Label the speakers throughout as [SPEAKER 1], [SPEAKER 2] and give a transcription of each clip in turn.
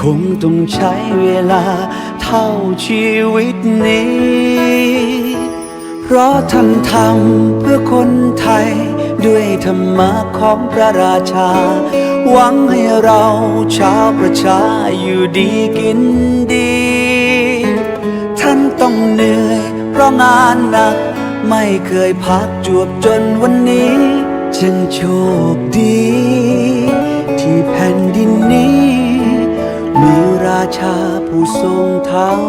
[SPEAKER 1] คงต้องใช้เวลาเท่าชีวิตนี้ เพราะท่านทำเพื่อคนไทย ด้วยธรรมะของพระราชา หวังให้เราชาวประชาอยู่ดีกินดี ท่านต้องเหนื่อยเพราะงานหนัก ไม่เคยพักจวบจนวันนี้จึงโชคดีาผู้ทรงธรรม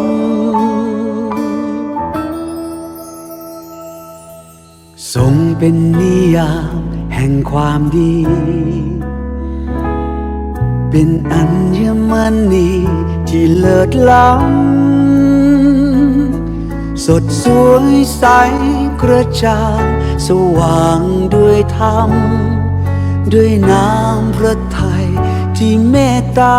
[SPEAKER 1] ทรงเป็นนิยามแห่งความดี เป็นอัญมณีที่เลิศล้ำสดสวยใสกระจ่างสว่างด้วยธรรม ด้วยน้ำพระทัยที่เมตตา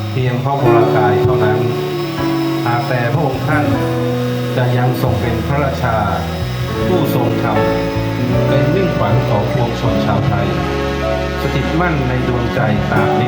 [SPEAKER 2] เพียงพระวรากายเท่านั้น หากแต่พระองค์ท่านจะยังทรงเป็นพระราชา ผู้ทรงธรรมเป็นมิ่งขวัญของปวงชนชาวไทย สถิตมั่นในดวงใจตามนิ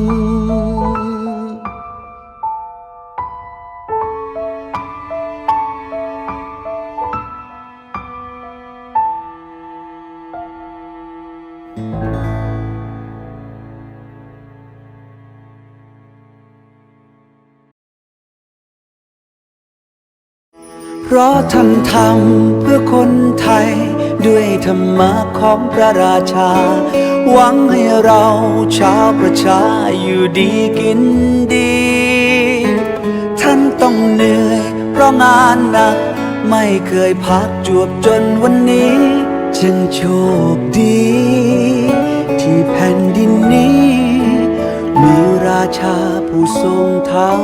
[SPEAKER 1] เพราะท่านทำเพื่อคนไทย ด้วยธรรมะของพระราชา หวังให้เราชาวประชาอยู่ดีกินดี ท่านต้องเหนื่อยเพราะงานหนัก ไม่เคยพักจวบจนวันนี้ จึงโชคดี ที่แผ่นดินนี้ มีราชาผู้ทรงธรรม